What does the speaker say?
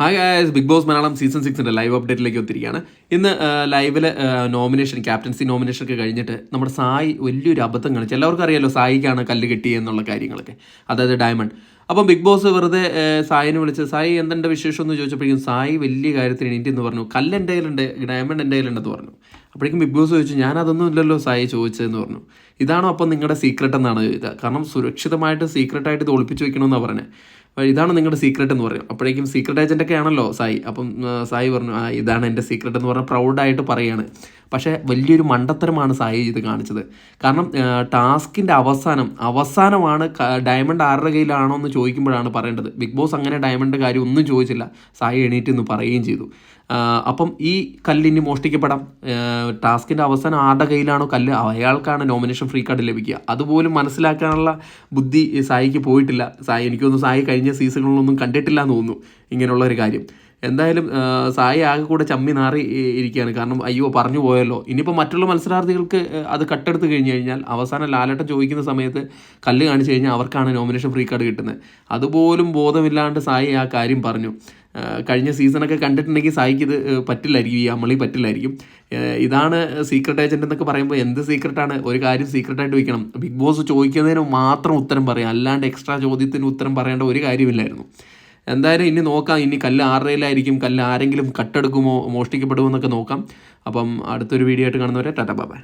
Hi guys Bigg Boss Malayalam season സിക്സിന്റെ live അപ്ഡേറ്റിലേക്ക് ഒത്തിരിക്കുകയാണ് ഇന്ന് ലൈവിൽ നോമിനേഷൻ ക്യാപ്റ്റൻസി നോമിനേഷൻ ഒക്കെ കഴിഞ്ഞിട്ട് നമ്മുടെ സായി വലിയൊരു അബദ്ധം കാണിച്ചു. എല്ലാവർക്കും അറിയാലോ സായിക്കാണ് കല്ല് കിട്ടിയെന്നുള്ള കാര്യങ്ങളൊക്കെ. അതായത് ഡയമണ്ട് അപ്പം ബിഗ് ബോസ് വെറുതെ സായിനെ വിളിച്ച് സായി എന്തെന്റെ വിശേഷം? എന്ന് ചോദിച്ചപ്പോഴേക്കും സായി വലിയ കാര്യത്തിന് എണീറ്റ് എന്ന് പറഞ്ഞു. കല്ല് എന്റെ കയ്യിലുണ്ട് ഡയമണ്ട് എന്റെ കയ്യിലുണ്ടെന്ന് പറഞ്ഞു. അപ്പോഴേക്കും ബിഗ് ബോസ് ചോദിച്ചു ഞാൻ അതൊന്നും ഇല്ലല്ലോ സായി ചോദിച്ചതെന്ന് പറഞ്ഞു. ഇതാണോ അപ്പം നിങ്ങളുടെ സീക്രട്ട് എന്നാണ് ചോദിച്ചത് കാരണം സുരക്ഷിതമായിട്ട് സീക്രട്ടായിട്ട് ഇത് ഒളിപ്പിച്ച് വെക്കണമെന്നാണ് പറഞ്ഞത് ഇതാണ് നിങ്ങളുടെ സീക്രട്ട് എന്ന് പറയും. അപ്പോഴേക്കും സീക്രട്ട് ഏജന്റ് ഒക്കെ ആണല്ലോ സായി. അപ്പം സായി പറഞ്ഞു ആ ഇതാണ് എന്റെ സീക്രട്ട് എന്ന് പറഞ്ഞാൽ പ്രൗഡായിട്ട് പറയുകയാണ് പക്ഷേ വലിയൊരു മണ്ടത്തരമാണ് സായി ഇത് കാണിച്ചത്. കാരണം ടാസ്കിന്റെ അവസാനം അവസാനമാണ് ഡയമണ്ട് ആരുടെ കയ്യിലാണോ എന്ന് ചോദിക്കുമ്പോഴാണ് പറയേണ്ടത്. ബിഗ് ബോസ് അങ്ങനെ ഡയമണ്ട് കാര്യം ഒന്നും ചോദിച്ചില്ല. സായി എണീറ്റ് എന്ന് പറയുകയും ചെയ്തു. അപ്പം ഈ കല്ലിനി മോഷ്ടിക്കപ്പെടാം. ടാസ്കിന്റെ അവസാനം ആരുടെ കയ്യിലാണോ കല്ല് അയാൾക്കാണ് നോമിനേഷൻ ഫ്രീ കാർഡ് ലഭിക്കുക. അതുപോലും മനസ്സിലാക്കാനുള്ള ബുദ്ധി സായിക്ക് പോയിട്ടില്ല. സായി എനിക്കൊന്നും സായി കഴിഞ്ഞ സീസണുകളൊന്നും കണ്ടിട്ടില്ല എന്ന് തോന്നുന്നു ഇങ്ങനെയുള്ള ഒരു കാര്യം. എന്തായാലും സായി ആകെ കൂടെ ചമ്മി നാറി ഇരിക്കുകയാണ്. കാരണം അയ്യോ പറഞ്ഞു പോയല്ലോ. ഇനിയിപ്പോൾ മറ്റുള്ള മത്സരാർത്ഥികൾക്ക് അത് കട്ടെടുത്ത് കഴിഞ്ഞ് കഴിഞ്ഞാൽ അവസാനം ലാലട്ടൻ ചോദിക്കുന്ന സമയത്ത് കല്ല് കാണിച്ചു കഴിഞ്ഞാൽ അവർക്കാണ് നോമിനേഷൻ ഫ്രീ കാർഡ് കിട്ടുന്നത്. അതുപോലും ബോധമില്ലാണ്ട് സായി ആ കാര്യം പറഞ്ഞു. കഴിഞ്ഞ സീസണൊക്കെ കണ്ടിട്ടുണ്ടെങ്കിൽ സായിക്ക് ഇത് പറ്റില്ലായിരിക്കും. ഈ അമളി പറ്റില്ലായിരിക്കും. ഇതാണ് സീക്രട്ട് ഏജന്റ് എന്നൊക്കെ പറയുമ്പോൾ എന്ത് സീക്രട്ടാണ് ഒരു കാര്യം സീക്രട്ടായിട്ട് വയ്ക്കണം. ബിഗ് ബോസ് ചോദിക്കുന്നതിന് മാത്രം ഉത്തരം പറയാം. അല്ലാണ്ട് എക്സ്ട്രാ ചോദ്യത്തിന് ഉത്തരം പറയേണ്ട ഒരു കാര്യമില്ലായിരുന്നു. എന്തായാലും ഇനി നോക്കാം. ഇനി കല്ല് ആരുടെയിലായിരിക്കും കല്ല് ആരെങ്കിലും കട്ടെടുക്കുമോ മോഷ്ടിക്കപ്പെടുമോ എന്നൊക്കെ നോക്കാം. അപ്പം അടുത്തൊരു വീഡിയോ ആയിട്ട് കാണുന്നവരെ ടാറ്റ ബൈ.